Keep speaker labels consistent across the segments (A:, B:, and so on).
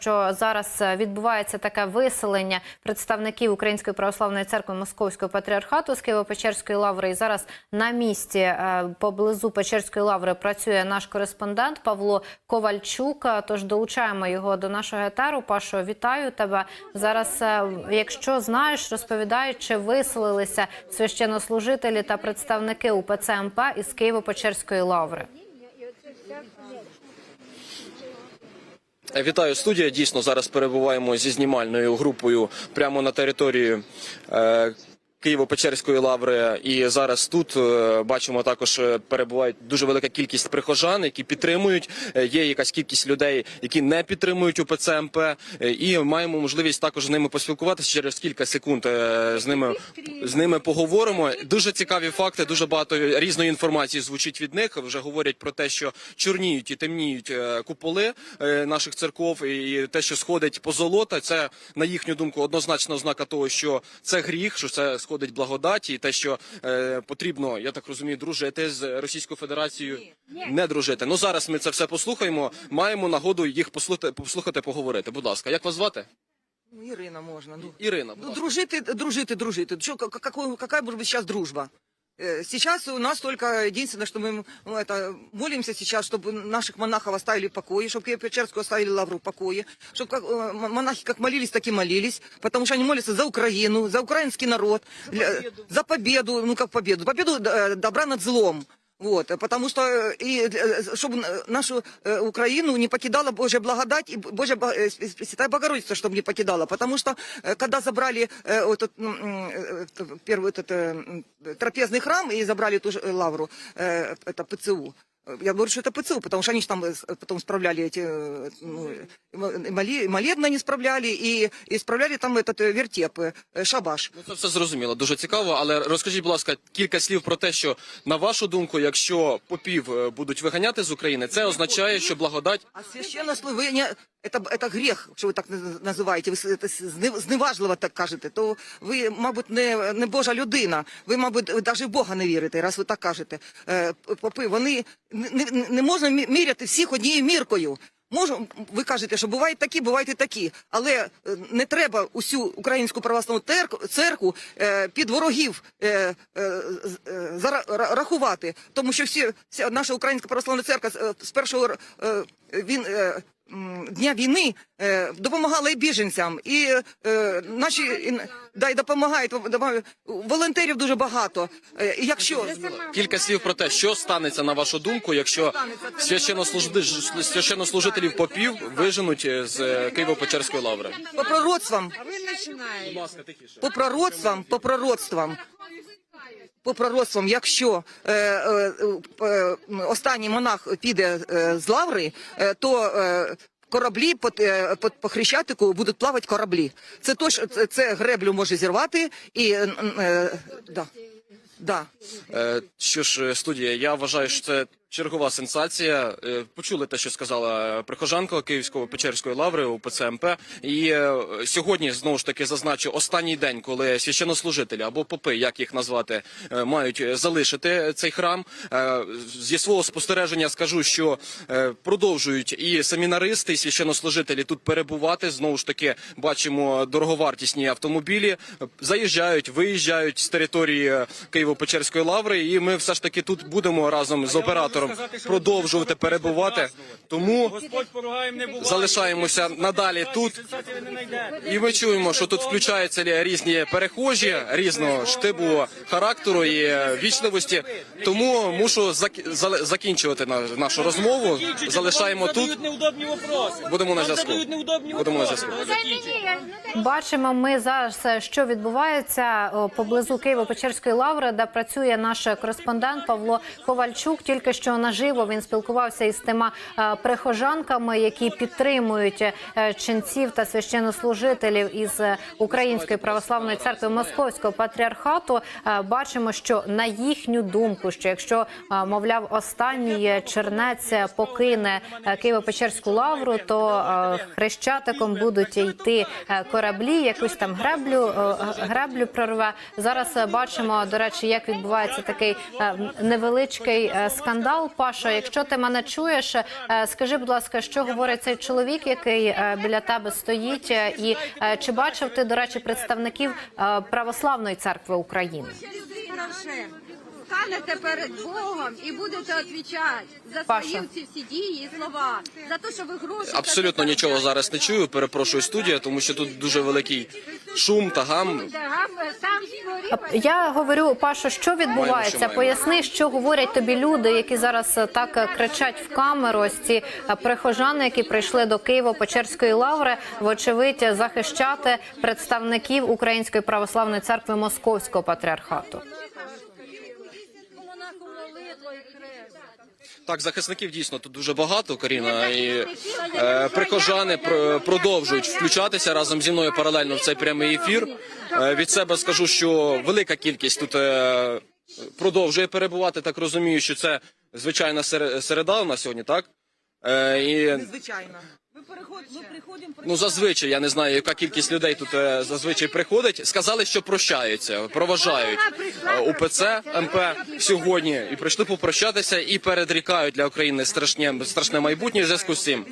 A: Що зараз е, відбувається таке виселення представників Української православної церкви Московського патріархату з Києво-Печерської лаври. І зараз на місці е, поблизу Печерської лаври працює наш кореспондент Павло Ковальчук. Е, Тож долучаємо його до нашого етеру. Пашо, вітаю тебе зараз. Якщо знаєш, розповідай, чи виселилися священнослужителі та представники УПЦ МП із Києво-Печерської лаври.
B: Вітаю студія. Дійсно, зараз перебуваємо зі знімальною групою прямо на території е, Києво-Печерської лаври. І зараз тут е, бачимо також е, перебувають дуже велика кількість прихожан, які підтримують. Е, Є якась кількість людей, які не підтримують УПЦ МП. І маємо можливість також з ними поспілкуватися через кілька секунд. З ними з ними поговоримо. Дуже цікаві факти, дуже багато різної інформації звучить від них. Вже говорять про те, що чорніють і темніють куполи наших церков, і те, що сходить позолота, це на їхню думку однозначна ознака того, що це гріх, що це сходить благодаті, і те, що е, потрібно, я так розумію, дружити з Російською Федерацією, не дружити. Ну зараз ми це все послухаємо. Маємо нагоду їх послухати, послухати, поговорити. Будь ласка, як вас звати?
C: Ну, Ірина можна. Ну,
B: Ірина. будь
C: ну
B: ласка.
C: дружити, дружити, дружити. Що как, какой, какая может быть сейчас дружба? Э, Сейчас у нас только единственное, что мы ну, это, молимся сейчас, чтобы наших монахов оставили в покое, чтобы Печерскую оставили лавру в покое, чтобы как, э, м- монахи как молились, так и молились, потому что они молятся за Украину, за украинский народ, для- за победу, ну как победу, победу э, добра над злом. Вот, э, потому что э, и э, чтобы н- нашу э, Украину не покидала Божья благодать и Божья Бо- э, С- Пресвятая Богородица, чтобы не покидала, потому что э, когда забрали э, вот этот, м, м, э, э, первый этот э, м, трапезный храм и забрали ту же э, лавру, э, это ПЦУ. э, Я говорю, что это ПЦУ, потому что они же там э, с- потом справляли эти э, ну, и мо- и моли- молебны они справляли и, и справляли там этот э, вертеп, э, шабаш.
B: Ну, це все зрозуміло, дуже цікаво. Але розкажіть, будь ласка, кілька слів про те, що на вашу думку, якщо попів е, будуть виганяти з України, це означає, що благодать
C: А священнослужение это, это грех, що ви так наз- називаєте, ви це зневажливо так кажете, то ви, мабуть, не, не Божа людина, ви, мабуть, навіть в Бога не вірите, раз ви так кажете. Е, Попи, вони не, не, можна мі- міряти всіх однією міркою. Можу, ви кажете, що бувають такі, бувають і такі, але е, не треба усю українську православну церкву е, під ворогів рахувати, тому що всі, вся наша українська православна церква з першого він, дня війни е, допомагала і біженцям, і е, наші і, да, і допомагають допомагають. волонтерів дуже багато. Е, якщо
B: кілька слів про те, що станеться на вашу думку, якщо священнослужителів, попів виженуть з Києво-Печерської лаври.
C: по пророцтвам, по пророцтвам, по пророцтвам. По пророцтвам, якщо е, е, е, останній монах піде е, з лаври, е, то е, кораблі по, по, по хрещатику будуть плавати кораблі. Це то, це, це греблю може зірвати і е, е, да, да.
B: Е, Що ж, студія, я вважаю, що це чергова сенсація. Е, Почули те, що сказала прихожанка Київського Печерської лаври у ПЦМП. І е, сьогодні знову ж таки зазначу останній день, коли священнослужителі або попи, як їх назвати, е, мають залишити цей храм. Зі свого спостереження скажу, що продовжують і семінаристи, і священнослужителі тут перебувати. Знову ж таки, бачимо дороговартісні автомобілі, заїжджають, виїжджають з території Києво-Печерської лаври, і ми все ж таки тут будемо разом з оператором продовжувати перебувати. Тому залишаємося надалі тут. І ми чуємо, що тут включаються різні перехожі різного штибу характеру і вічливості. Тому мушу зак- закінчувати на- нашу розмову. Залишаємо тут. Будемо на зв'язку. Будемо на зв'язку.
A: Бачимо ми зараз, що відбувається поблизу Києво-Печерської лаври, де працює наш кореспондент Павло Ковальчук. Тільки що наживо він спілкувався із тими е, прихожанками, які підтримують е, ченців та священнослужителів із е, Української православної церкви Московського патріархату. Бачимо, що на їхню думку, що якщо мовляв останній чернець покине Києво-Печерську лавру, то хрещатиком будуть йти кораблі, якусь там греблю, греблю прорве. Зараз бачимо, до речі, як відбувається такий невеличкий е, скандал. Паша, якщо ти мене чуєш, е, скажи, будь ласка, що говорить цей чоловік, який е, біля тебе стоїть, е, і чи бачив ти, до речі, представників православної церкви України?
D: Станете перед Богом і будете відповідати за свої ці всі дії і слова, за те, що ви гроші
B: Абсолютно нічого зараз не чую. Перепрошую студія, тому що тут дуже великий шум та гам.
A: Я говорю, Пашо, що відбувається?
B: маємо.
A: Поясни, що говорять тобі люди, які зараз е, так е, кричать в камеру. Ось ці е, прихожани, які прийшли до Києво-Печерської лаври, вочевидь захищати представників Української православної церкви Московського патріархату.
B: Так, захисників дійсно тут дуже багато, Каріна, і е, прихожани пр- продовжують включатися разом зі мною паралельно в цей прямий ефір. Е, від себе скажу, що велика кількість тут е, продовжує перебувати. Так розумію, що це звичайна сер- середа у нас сьогодні, так? Е, і
C: Ми приходимо,
B: Ну, зазвичай я не знаю, яка кількість людей тут е, зазвичай приходить. Сказали, що прощаються, проважають е, УПЦ МП сьогодні і прийшли попрощатися і передрікають для України страшне страшне майбутнє в зв'язку з цим.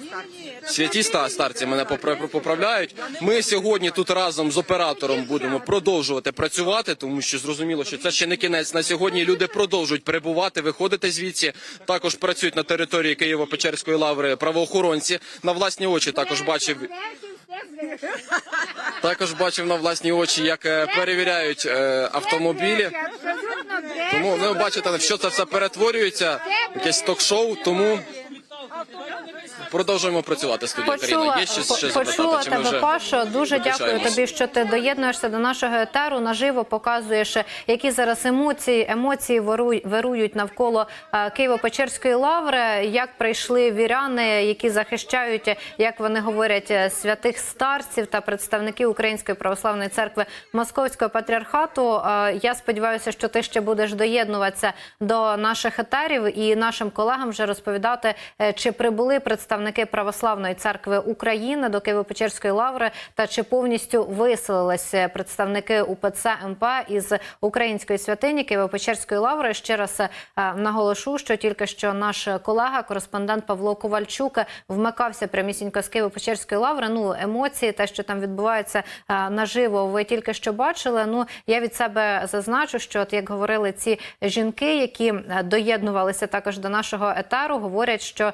B: Святі ста- старці мене попра- поправляють. Ми сьогодні тут разом з оператором будемо продовжувати працювати, тому що зрозуміло, що це ще не кінець. На сьогодні люди продовжують перебувати, виходити звідси. Також працюють на території Києво-Печерської лаври правоохоронці. На власні очі також бачив також бачив на власні очі, як е, перевіряють е, автомобілі. Тому ну, бачите, що це все перетворюється, якесь ток-шоу. Тому продовжуємо працювати.
A: Почула,
B: Каріна. Є щось ще
A: по- почула?
B: Чи ми
A: тебе,
B: вже
A: Пашо. Дуже дякую
B: виключаємось?
A: тобі, що ти доєднуєшся до нашого етеру. Наживо показуєш, які зараз емоції, емоції вируй- вирують навколо е, Києво-Печерської лаври. Як прийшли віряни, які захищають, як вони говорять, е, святих старців та представників Української православної церкви Московського патріархату. Е, Я сподіваюся, що ти ще будеш доєднуватися до наших етерів і нашим колегам вже розповідати, е, чи прибули представники православної церкви України до Києво-Печерської лаври, та чи повністю виселилися представники УПЦ МП із української святині Києво-Печерської лаври. Ще раз е, наголошу, що тільки що наш колега, кореспондент Павло Ковальчук, вмикався прямісінько з Києво-Печерської лаври. Ну емоції, те, що там відбувається е, наживо, ви тільки що бачили. Ну я від себе зазначу, що от як говорили ці жінки, які е, доєднувалися також до нашого етеру, говорять, що е,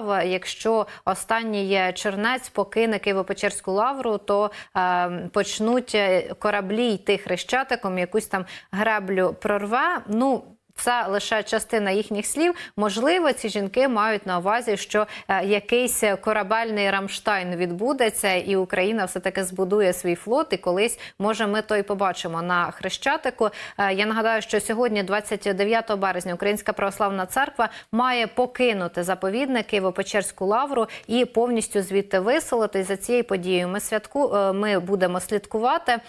A: мовляв, якщо останній чернець покине Києво-Печерську лавру, то е, почнуть е, кораблі йти хрещатиком, якусь там греблю прорве. Ну це лише частина їхніх слів. Можливо, ці жінки мають на увазі, що е, якийсь корабельний Рамштайн відбудеться, і Україна все таки збудує свій флот. І колись може ми то й побачимо на хрещатику. Е, Я нагадаю, що сьогодні, 29 березня, Українська православна церква має покинути заповідник Києво-Печерську лавру і повністю звідти виселити за цією подією. Ми святку е, ми будемо слідкувати.